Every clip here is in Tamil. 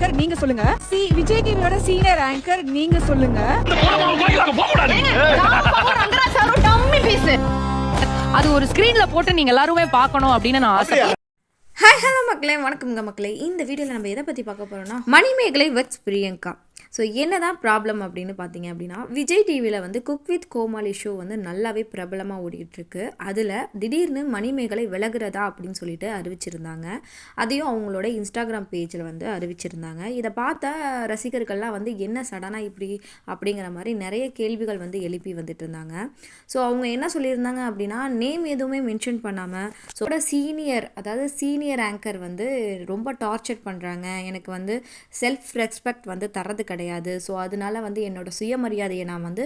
ஆங்கர் நீங்க சொல்லுங்க. சி விஜய் டிவியோட சீனியர் ஆங்கர் நீங்க சொல்லுங்க. அது ஒரு ஸ்கிரீன்ல போட்டு நீங்க எல்லாருமே பார்க்கணும் அப்படின்னு நான் ஆசை. ஹாய் ஹலோ மக்களே வணக்கம்ங்க மக்களே. இந்த வீடியோவில் நம்ம எதை பற்றி பார்க்க போகிறோம்னா மணிமேகலை வெட்ஸ் பிரியங்கா. ஸோ என்னதான் ப்ராப்ளம் அப்படின்னு பார்த்தீங்க அப்படின்னா விஜய் டிவியில் வந்து குக் வித் கோமாளி ஷோ வந்து நல்லாவே பிரபலமாக ஓடிக்கிட்டுருக்கு. அதில் திடீர்னு மணிமேகலை விலகிறதா அப்படின்னு சொல்லிட்டு அறிவிச்சிருந்தாங்க. அதையும் அவங்களோட இன்ஸ்டாகிராம் பேஜில் வந்து அறிவிச்சிருந்தாங்க. இதை பார்த்த ரசிகர்கள்லாம் வந்து என்ன சடனாக இப்படி? அப்படிங்கிற மாதிரி நிறைய கேள்விகள் வந்து எழுப்பி வந்துட்டு இருந்தாங்க ஸோ அவங்க என்ன சொல்லியிருந்தாங்க அப்படின்னா நேம் எதுவுமே மென்ஷன் பண்ணாமல் ஸோ சீனியர் அதாவது சீனியர் ஆங்கர் வந்து ரொம்ப டார்ச்சர் பண்ணுறாங்க எனக்கு வந்து செல்ஃப் ரெஸ்பெக்ட் வந்து தரது கிடையாது கிடையாது. ஸோ அதனால வந்து என்னோட சுயமரியாதையை நான் வந்து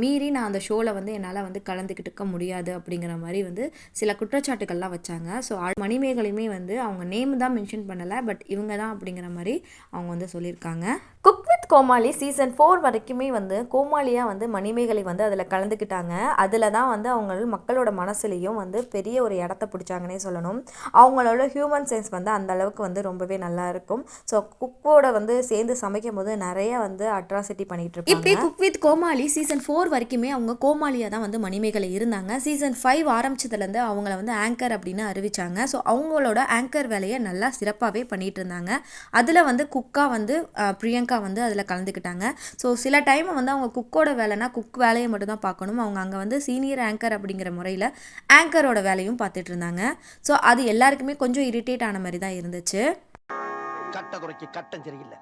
மீறி நான் அந்த ஷோவில் வந்து என்னால் வந்து கலந்துக்கிட்டுக்க முடியாது அப்படிங்கிற மாதிரி வந்து சில குற்றச்சாட்டுகள்லாம் வச்சாங்க. ஸோ மணிமேகலையுமே வந்து அவங்க நேம் தான் மென்ஷன் பண்ணலை பட் இவங்க தான் அப்படிங்கிற மாதிரி அவங்க வந்து சொல்லியிருக்காங்க. குக் கோமாளி சீசன் ஃபோர் வரைக்குமே வந்து கோமாளியாக வந்து மணிமேகலை வந்து அதில் கலந்துக்கிட்டாங்க அதில் தான் வந்து அவங்க மக்களோட மனசுலேயும் வந்து பெரிய ஒரு இடத்த பிடிச்சாங்கன்னே சொல்லணும். அவங்களோட ஹியூமன் சென்ஸ் வந்து அந்த அளவுக்கு வந்து ரொம்பவே நல்லா இருக்கும். ஸோ குக்கோட வந்து சேர்ந்து சமைக்கும் போது நிறைய வந்து அட்ராசிட்டி பண்ணிகிட்டு இருப்பாங்க. இப்படி cook with Komali season four வரைக்குமே அவங்க கோமாளியாக தான் வந்து மணிமேகலை இருந்தாங்க. சீசன் ஃபைவ் ஆரம்பிச்சதுலேருந்து அவங்கள வந்து ஆங்கர் அப்படின்னு அறிவிச்சாங்க. ஸோ அவங்களோட ஆங்கர் வேலையை நல்லா சிறப்பாகவே பண்ணிகிட்டு இருந்தாங்க. அதில் வந்து குக்கா வந்து பிரியங்கா வந்து அதில் கலந்துக்கிட்டாங்க. ஸோ சில டைம் வந்து அவங்க குக்கோட வேலைனா குக் வேலையை மட்டும் தான் பார்க்கணும். அவங்க அங்கே வந்து சீனியர் ஆங்கர் அப்படிங்கிற முறையில் ஆங்கரோட வேலையும் பார்த்துட்டு இருந்தாங்க. ஸோ அது எல்லாருக்குமே கொஞ்சம் இரிட்டேட் ஆன மாதிரி தான் இருந்துச்சு. கட்ட குறைக்கு கட்டம் சரியில்லை.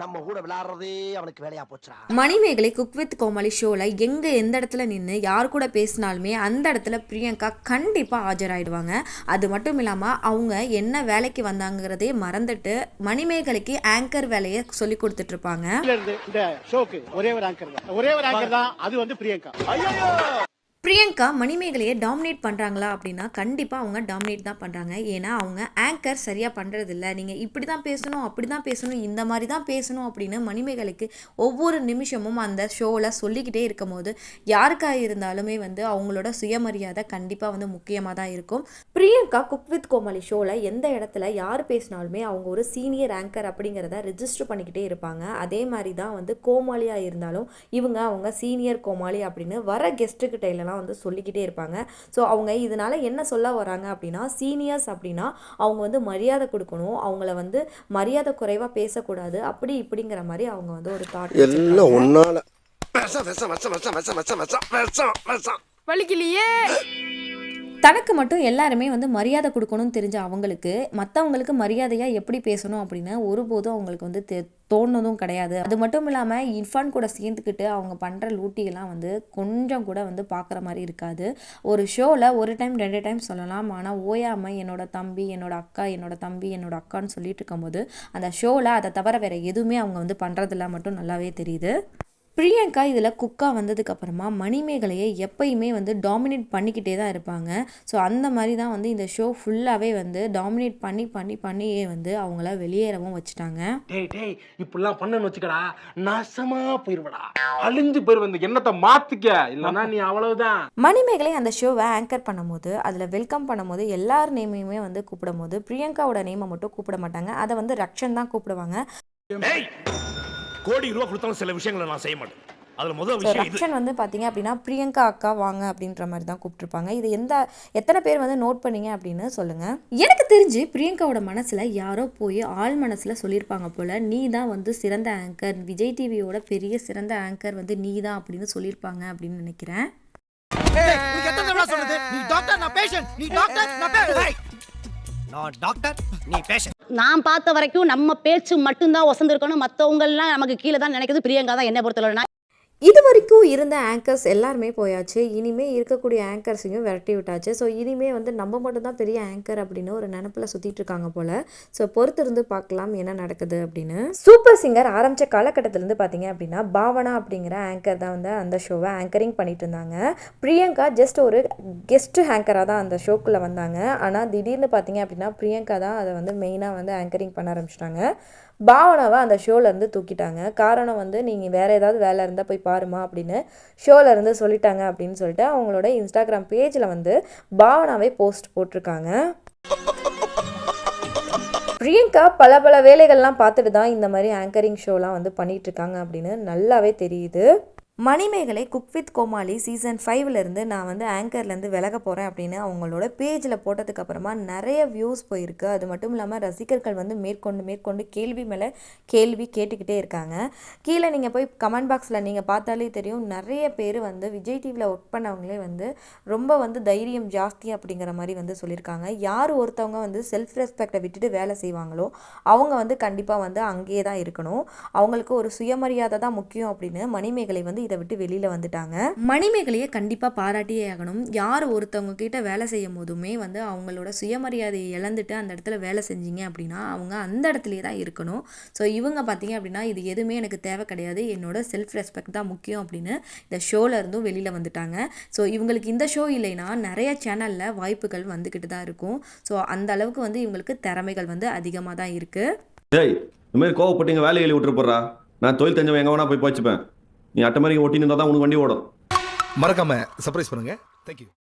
நம்ம கூட விளையாடுறதே அவனுக்கு வேலையா போச்சுடா. மணிமேகலை குக் வித் கோமாளி ஷோவில் எங்கே எந்த இடத்துல நின்று யார் கூட பேசினாலுமே அந்த இடத்துல பிரியங்கா கண்டிப்பாக ஆஜராயிடுவாங்க. அது மட்டும் இல்லாமல் அவங்க என்ன வேலைக்கு வந்தாங்கிறதே மறந்துட்டு மணிமேகலைக்கு ஆங்கர் வேலையை சொல்லி இந்த ஷோக்கு ஒரே ஒரு ஆங்கர் தான். ஒரே ஒரு ஆங்கர் தான். அது வந்து பிரியங்கா. பிரியங்கா மணிமேகலையை டாமினேட் பண்ணுறாங்களா அப்படின்னா கண்டிப்பாக அவங்க டாமினேட் தான் பண்ணுறாங்க ஏன்னா அவங்க ஆங்கர் சரியாக பண்ணுறதில்ல நீங்கள் இப்படி தான் பேசணும் அப்படி தான் பேசணும் இந்த மாதிரி தான் பேசணும் அப்படின்னு மணிமேகலைக்கு ஒவ்வொரு நிமிஷமும் அந்த ஷோவில் சொல்லிக்கிட்டே இருக்கும் போது யாருக்காக இருந்தாலுமே வந்து அவங்களோட சுயமரியாதை கண்டிப்பாக வந்து முக்கியமாக தான் இருக்கும். பிரியங்கா குக் வித் கோமாளி ஷோவில் எந்த இடத்துல யார் பேசினாலுமே அவங்க ஒரு சீனியர் ஆங்கர் அப்படிங்கிறத ரெஜிஸ்டர் பண்ணிக்கிட்டே இருப்பாங்க. அதே மாதிரி தான் வந்து கோமாளியாக இருந்தாலும் இவங்க அவங்க சீனியர் கோமாளி அப்படின்னு வர கெஸ்ட்டுக்கிட்ட இதெல்லாம் வந்து சொல்லிக்கிட்டே இருப்பாங்க. ஸோ அவங்க இதனால என்ன சொல்ல வராங்க அப்படின்னா சீனியர்ஸ் அப்படின்னா அவங்க வந்து மரியாதை கொடுக்கணும். அவங்கள வந்து மரியாதை குறைவாக பேசக்கூடாது. அப்படி இப்படிங்கிற மாதிரி அவங்க வந்து ஒரு தாட் எல்லாம் ஒன்னால வலிக்கலையே. தனக்கு மட்டும் எல்லாருமே வந்து மரியாதை கொடுக்கணும்னு தெரிஞ்ச அவங்களுக்கு மற்றவங்களுக்கு மரியாதையாக எப்படி பேசணும் அப்படின்னு ஒருபோதும் அவங்களுக்கு வந்து தெ தோணுனதும் கிடையாது. அது மட்டும் இல்லாமல் இர்ஃபான் கூட சேர்ந்துக்கிட்டு அவங்க பண்ணுற லூட்டியெல்லாம் வந்து கொஞ்சம் கூட வந்து பார்க்குற மாதிரி இருக்காது. ஒரு ஷோவில் ஒரு டைம் ரெண்டு டைம் சொல்லலாம். ஆனால் ஓயாமல் என்னோட தம்பி என்னோட அக்கா என்னோட தம்பி என்னோட அக்கான்னு சொல்லிட்டு இருக்கும்போது அந்த ஷோவில் அதை தவிர வேறு எதுவுமே அவங்க வந்து பண்ணுறதில்ல மட்டும் நல்லாவே தெரியுது. பிரியங்கா இதில் குக்கா வந்ததுக்கப்புறமா மணிமேகலையை எப்பயுமே வந்து டாமினேட் பண்ணிக்கிட்டே தான் இருப்பாங்க. ஸோ அந்த மாதிரி தான் வந்து இந்த ஷோ ஃபுல்லாகவே வந்து டாமினேட் பண்ணி பண்ணி பண்ணியே வந்து அவங்கள வெளியேறவும் வச்சுட்டாங்க. டேய் டேய் இப்படிலாம் பண்ணன்னு வச்சுக்கடா. நாசமா போயிருவடா. அழிஞ்சு போயிருவ இந்த எண்ணத்தை மாத்திக்க. இல்லைன்னா நீ அவ்வளவுதான். மணிமேகலை அந்த ஷோவை ஆங்கர் பண்ணும்போது அதில் வெல்கம் பண்ணும்போது எல்லார் நேமையுமே வந்து கூப்பிடும்போது பிரியங்காவோட நேமை மட்டும் கூப்பிட மாட்டாங்க. அதை வந்து ரக்ஷன் தான் கூப்பிடுவாங்க. கோடி ரூபா கொடுத்தாலும் சில விஷயங்களை நான் செய்ய மாட்டேன். அதுல முதல் விஷயம் இது. ரக்ஷன் வந்து பார்த்தீங்க அப்படின்னா பிரியங்கா அக்கா வாங்க அப்படின்ற மாதிரி தான் கூப்பிட்டுருப்பாங்க. இது எந்த எத்தனை பேர் வந்து நோட் பண்ணீங்க அப்படின்னு சொல்லுங்கள் எனக்கு தெரிஞ்சு பிரியங்காவோட மனசில் யாரோ போய் ஆள் மனசில் சொல்லியிருப்பாங்க போல் நீ தான் வந்து சிறந்த ஆங்கர் விஜய் டிவியோட பெரிய சிறந்த ஆங்கர் வந்து நீ தான் அப்படின்னு சொல்லியிருப்பாங்க அப்படின்னு நினைக்கிறேன். சொல்லுது நீ டாக்டர் நான் டாக்டர் நீ பேஷண்ட் நான் பார்த்த வரைக்கும் நம்ம பேச்சு மட்டும்தான் வசந்திருக்கணும் மற்றவங்கெல்லாம் நமக்கு கீழே தான் நினைக்கிறது பிரியங்கா தான் என்ன பொறுத்தவரை இது வரைக்கும் இருந்த ஆங்கர்ஸ் எல்லாருமே போயாச்சு. இனிமேல் இருக்கக்கூடிய ஆங்கர்ஸையும் விரட்டி விட்டாச்சு. ஸோ இனிமே வந்து நம்ம மட்டும்தான் பெரிய ஆங்கர் அப்படின்னு ஒரு நினப்பில் சுற்றிட்டு இருக்காங்க போல். ஸோ பொறுத்திருந்து பார்க்கலாம் என்ன நடக்குது அப்படின்னு. சூப்பர் சிங்கர் ஆரம்பித்த காலகட்டத்திலேருந்து பார்த்தீங்க அப்படின்னா பாவனா அப்படிங்கிற ஆங்கர் தான் வந்து அந்த ஷோவை ஆங்கரிங் பண்ணிட்டு இருந்தாங்க. பிரியங்கா ஜஸ்ட் ஒரு கெஸ்ட் ஆங்கராக தான் அந்த ஷோக்குள்ளே வந்தாங்க. ஆனால் திடீர்னு பார்த்தீங்க அப்படின்னா பிரியங்கா தான் அதை வந்து மெயினாக வந்து ஆங்கரிங் பண்ண ஆரம்பிச்சிட்டாங்க. பாவனாவை அந்த ஷோலேருந்து தூக்கிட்டாங்க. காரணம் வந்து நீங்கள் வேறு ஏதாவது வேலை இருந்தால் போய் பாருமா அப்படின்னு ஷோலேருந்து சொல்லிட்டாங்க அப்படின்னு சொல்லிட்டு அவங்களோட இன்ஸ்டாகிராம் பேஜில் வந்து பாவனாவே போஸ்ட் போட்டிருக்காங்க. பிரியங்கா பல பல வேலைகள்லாம் பார்த்துட்டு தான் இந்த மாதிரி ஆங்கரிங் ஷோலாம் வந்து பண்ணிகிட்ருக்காங்க அப்படின்னு நல்லாவே தெரியுது. Manimegalai cook with Komali season ஃபைவ்லேருந்து நான் வந்து ஆங்கர்லேருந்து விலக போகிறேன் அப்படின்னு அவங்களோட பேஜில் போட்டதுக்கப்புறமா நிறைய வியூஸ் போயிருக்கு. அது மட்டும் இல்லாமல் ரசிகர்கள் வந்து மேற்கொண்டு மேற்கொண்டு கேள்வி மேலே கேள்வி கேட்டுக்கிட்டே இருக்காங்க. கீழே நீங்கள் போய் கமெண்ட் பாக்ஸில் நீங்கள் பார்த்தாலே தெரியும் நிறைய பேர் வந்து விஜய் டிவியில் ஒர்க் பண்ணவங்களே வந்து ரொம்ப வந்து தைரியம் ஜாஸ்தி அப்படிங்கிற மாதிரி வந்து சொல்லியிருக்காங்க. யார் ஒருத்தவங்க வந்து செல்ஃப் ரெஸ்பெக்டை விட்டுட்டு வேலை செய்வாங்களோ அவங்க வந்து கண்டிப்பாக வந்து அங்கேயே தான் இருக்கணும். அவங்களுக்கு ஒரு சுயமரியாதை தான் முக்கியம் அப்படின்னு மணிமேகலை வந்து இதை விட்டு வெளியில் வந்துட்டாங்க. மணிமேகலையை கண்டிப்பாக பாராட்டியே ஆகணும். யார் ஒருத்தவங்க கிட்ட வேலை செய்யும் போதுமே வந்து அவங்களோட சுயமரியாதையை இழந்துட்டு அந்த இடத்துல வேலை செஞ்சீங்க அப்படின்னா அவங்க அந்த இடத்துலயே தான் இருக்கணும். ஸோ இவங்க பார்த்தீங்க அப்படின்னா இது எதுவுமே எனக்கு தேவை கிடையாது. என்னோட செல்ஃப் ரெஸ்பெக்ட் தான் முக்கியம் அப்படின்னு இந்த ஷோவில் இருந்தும் வெளியில் வந்துட்டாங்க. ஸோ இவங்களுக்கு இந்த ஷோ இல்லைன்னா நிறைய சேனலில் வாய்ப்புகள் வந்துக்கிட்டு தான் இருக்கும். ஸோ அந்த அளவுக்கு வந்து இவங்களுக்கு திறமைகள் வந்து அதிகமாக தான் இருக்குது டேய் இந்த மாதிரி கோவப்பட்டு எங்கள் வேலையை விட்டுட்டு போடுறா நான் தொழில் தெரிஞ்சவன் எங்கே வேணா போய் போச்சுப்பேன் நீ அட்டை மாதிரி ஓட்டின்னு இருந்தால் தான் உனக்கு வண்டி ஓடும். மறக்காம சர்ப்ரைஸ் பண்ணுங்க. தேங்க்யூ